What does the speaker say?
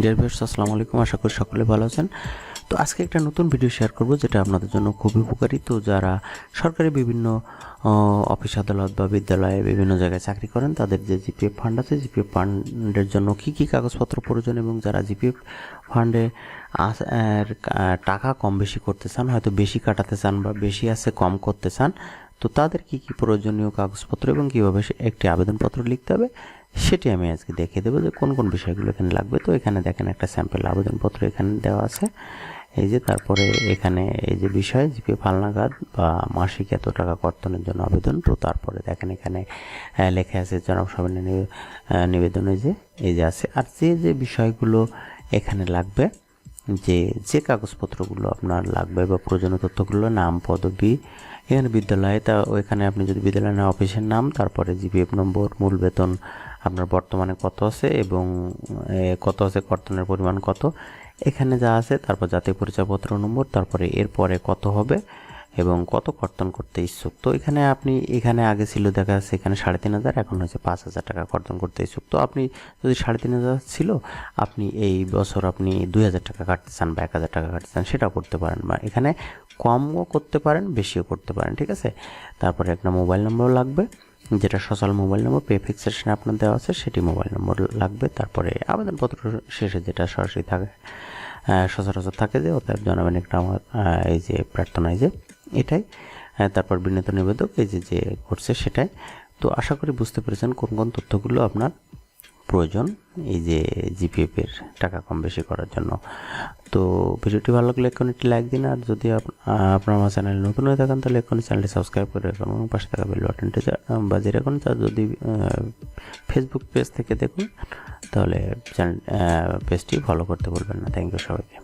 Dear viewers আসসালামু আলাইকুম। আশা করি সকলে ভালো আছেন। তো আজকে একটা নতুন ভিডিও শেয়ার করব, যেটা আপনাদের জন্য খুবই উপকারী। তো যারা সরকারি বিভিন্ন অফিস আদালত বা বিদ্যালয়ে বিভিন্ন জায়গায় চাকরি করেন, তাদের যে জিপিএফ ফান্ড আছে, জিপিএফ ফান্ডের জন্য কি কি কাগজপত্র প্রয়োজন এবং যারা জিপিএফ ফান্ডে টাকা কম বেশি করতে চান, হয়তো বেশি কাটাতে চান বা বেশি আছে, কম করতে চান, তো তাদের কি কি প্রয়োজনীয় কাগজপত্র এবং কীভাবে একটি আবেদনপত্র লিখতে হবে সেটি আমি আজকে দেখিয়ে দেবো যে কোন কোন বিষয়গুলো এখানে লাগবে। তো এখানে দেখেন একটা স্যাম্পল আবেদনপত্র এখানে দেওয়া আছে। এই যে তারপরে এখানে এই যে বিষয়, জিপি ফালনাগাদ বা মাসিক এত টাকা কর্তনের জন্য আবেদন। তো তারপরে দেখেন এখানে লেখা আছে জনাব সবিনের নিবেদনে যে, এই যে আছে। আর যে যে বিষয়গুলো এখানে লাগবে, যে যে কাগজপত্রগুলো আপনার লাগবে বা প্রয়োজনীয় তথ্যগুলো, নাম, পদবি, এখানে বিদ্যালয়ে, তা ওইখানে আপনি যদি বিদ্যালয় না, অফিসের নাম, তারপরে জিপিএফ নম্বর, মূল বেতন আপনার বর্তমানে কত আছে এবং কত আছে কর্তনের পরিমাণ কত? এখানে যা আছে, তারপর জাতীয় পরিচয়পত্র নম্বর, তারপরে এরপরে কত হবে এবং কত কর্তন করতে ইচ্ছুক। তো এখানে আপনি, এখানে আগে ছিল দেখা যাচ্ছে এখানে সাড়ে তিন হাজার, এখন হচ্ছে পাঁচ হাজার টাকা কর্তন করতে ইচ্ছুক। তো আপনি যদি সাড়ে তিন হাজার ছিল, আপনি এই বছর আপনি দুই হাজার টাকা কাটতে চান বা এক হাজার টাকা কাটতে চান, সেটাও করতে পারেন বা এখানে কমও করতে পারেন, বেশিও করতে পারেন, ঠিক আছে? তারপরে একটা মোবাইল নম্বর লাগবে। যেটা সচল মোবাইল নম্বর পে ফিক্সেশন আপনার দেওয়া আছে, সেটি মোবাইল নম্বর লাগবে। তারপরে আবেদনপত্র শেষে যেটা সরাসরি থাকে সচরাচর থাকে যে, অতএব জানাবেন একটা আমার এই যে প্রার্থনা যে এটাই। তারপর বিনীত নিবেদক, এই যে যে করছে সেটাই। তো আশা করি বুঝতে পেরেছেন কোন কোন তথ্যগুলো আপনার প্রয়োজন এই যে জিপিএফের টাকা কম বেশি করার জন্য। তো ভিডিওটি ভালো লাগলে এখন একটি লাইক দিন, আর যদি আপ- আপনার আমার চ্যানেল নতুন হয়ে থাকেন, তাহলে এখন চ্যানেলটি সাবস্ক্রাইব করে রাখুন এবং পাশে থাকা বেল বাটনটি বাজিয়ে রাখুন তা যদি ফেসবুক পেজ থেকে দেখুন, তাহলে চ্যানেল পেজটি ফলো করতে বলবেন না। থ্যাংক ইউ সবাইকে।